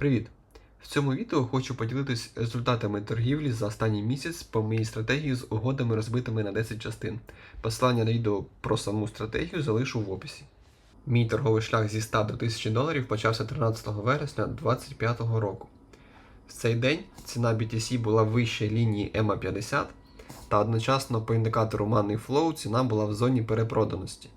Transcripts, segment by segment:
Привіт! В цьому відео хочу поділитись результатами торгівлі за останній місяць по моїй стратегії з угодами розбитими на 10 частин. Посилання на відео про саму стратегію залишу в описі. Мій торговий шлях зі 100 до 1000 доларів почався 13 вересня 2025 року. В цей день ціна BTC була вище лінії EMA 50 та одночасно по індикатору Money Flow ціна була в зоні перепроданості.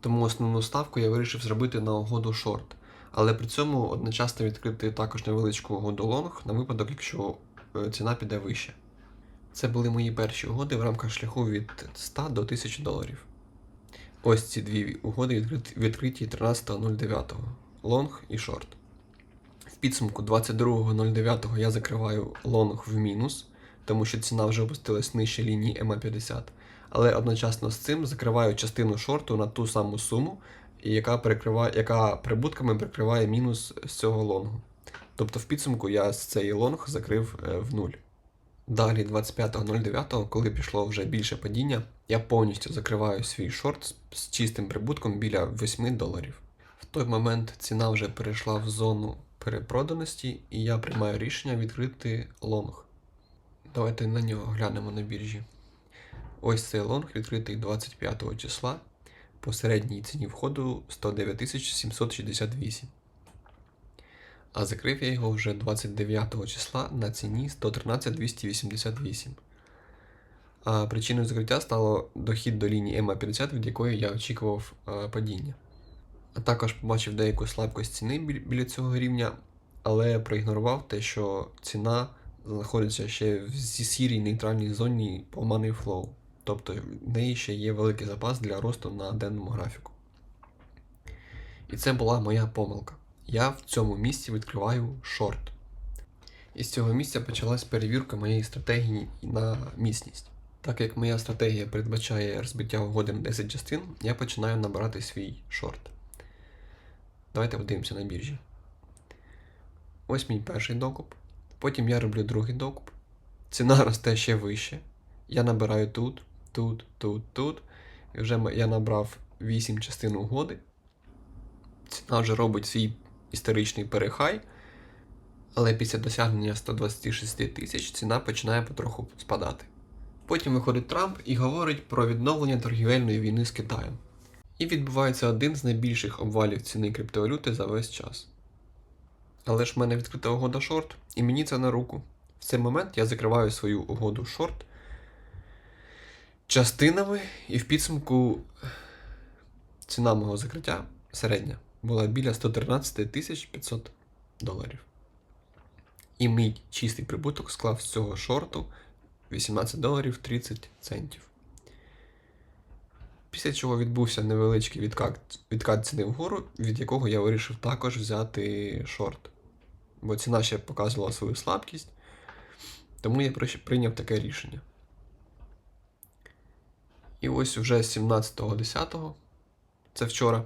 Тому основну ставку я вирішив зробити на угоду шорт, але при цьому одночасно відкрити також невеличку угоду лонг на випадок, якщо е, ціна піде вище. Це були мої перші угоди в рамках шляху від 100 до 1000 доларів. Ось ці дві угоди відкриті 13.09 лонг і шорт. В підсумку 22.09 я закриваю лонг в мінус, тому що ціна вже опустилась нижче лінії EMA 50 але одночасно з цим закриваю частину шорту на ту саму суму, і яка, перекриває, яка прибутками прикриває мінус з цього лонгу. Тобто в підсумку я з цей лонг закрив е, в нуль. Далі, 25.09, коли пішло вже більше падіння, я повністю закриваю свій шорт з, чистим прибутком біля 8 доларів. В той момент ціна вже перейшла в зону перепроданості, і я приймаю рішення відкрити лонг. Давайте на нього глянемо на біржі. Ось цей лонг відкритий 25 числа по середній ціні входу 109 768. А закрив я його вже 29 числа на ціні 113 288. А причиною закриття стало дохід до лінії EMA 50, від якої я очікував падіння. А також побачив деяку слабкость ціни бі- біля цього рівня, але проігнорував те, що ціна знаходиться ще в сірій нейтральній зоні по Money Flow. Тобто в неї ще є великий запас для росту на денному графіку. І це була моя помилка. Я в цьому місці відкриваю шорт. І з цього місця почалась перевірка моєї стратегії на міцність. Так як моя стратегія передбачає розбиття угоди на 10 частин, я починаю набирати свій шорт. Давайте подивимося на біржі. Ось мій перший докуп. Потім я роблю другий докуп. Ціна росте ще вище. Я набираю тут, тут, тут, тут. І вже я набрав 8 частин угоди. Ціна вже робить свій історичний перехай. Але після досягнення 126 тисяч ціна починає потроху спадати. Потім виходить Трамп і говорить про відновлення торгівельної війни з Китаєм. І відбувається один з найбільших обвалів ціни криптовалюти за весь час. Але ж в мене відкрита угода шорт, і мені це на руку. В цей момент я закриваю свою угоду шорт частинами, і в підсумку ціна мого закриття середня була біля 113 тисяч 500 доларів. І мій чистий прибуток склав з цього шорту 18 доларів 30 центів. Після чого відбувся невеличкий відкат, відкат ціни вгору, від якого я вирішив також взяти шорт. Бо ціна ще показувала свою слабкість, тому я прийняв таке рішення. І ось уже 17.10, це вчора,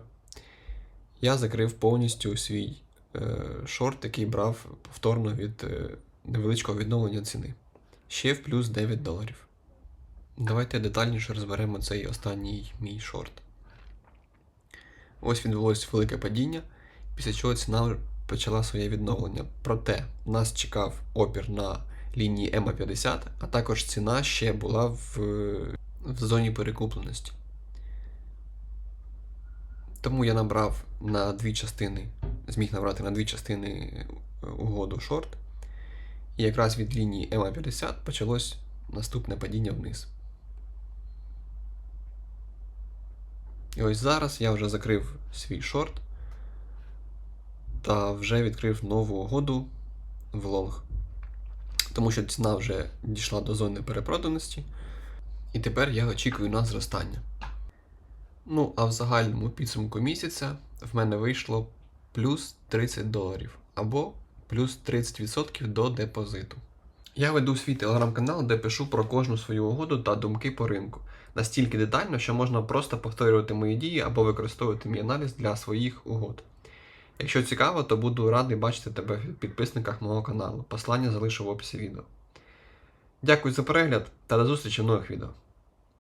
я закрив повністю свій е, шорт, який брав повторно від е, невеличкого відновлення ціни. Ще в плюс 9 доларів. Давайте детальніше розберемо цей останній мій шорт. Ось відбулось велике падіння, після чого ціна почала своє відновлення. Проте нас чекав опір на лінії EMA 50, а також ціна ще була в, в зоні перекупленості. Тому я набрав на дві частини, зміг набрати на дві частини е, угоду шорт. І якраз від лінії EMA 50 почалось наступне падіння вниз. І ось зараз я вже закрив свій шорт та вже відкрив нову угоду в лонг. Тому що ціна вже дійшла до зони перепроданості, і тепер я очікую на зростання. Ну, а в загальному підсумку місяця в мене вийшло плюс 30 доларів або плюс 30% до депозиту. Я веду свій телеграм-канал, де пишу про кожну свою угоду та думки по ринку. Настільки детально, що можна просто повторювати мої дії або використовувати мій аналіз для своїх угод. Якщо цікаво, то буду радий бачити тебе в підписниках мого каналу. Послання залишу в описі відео. Дякую за перегляд та до зустрічі в нових відео.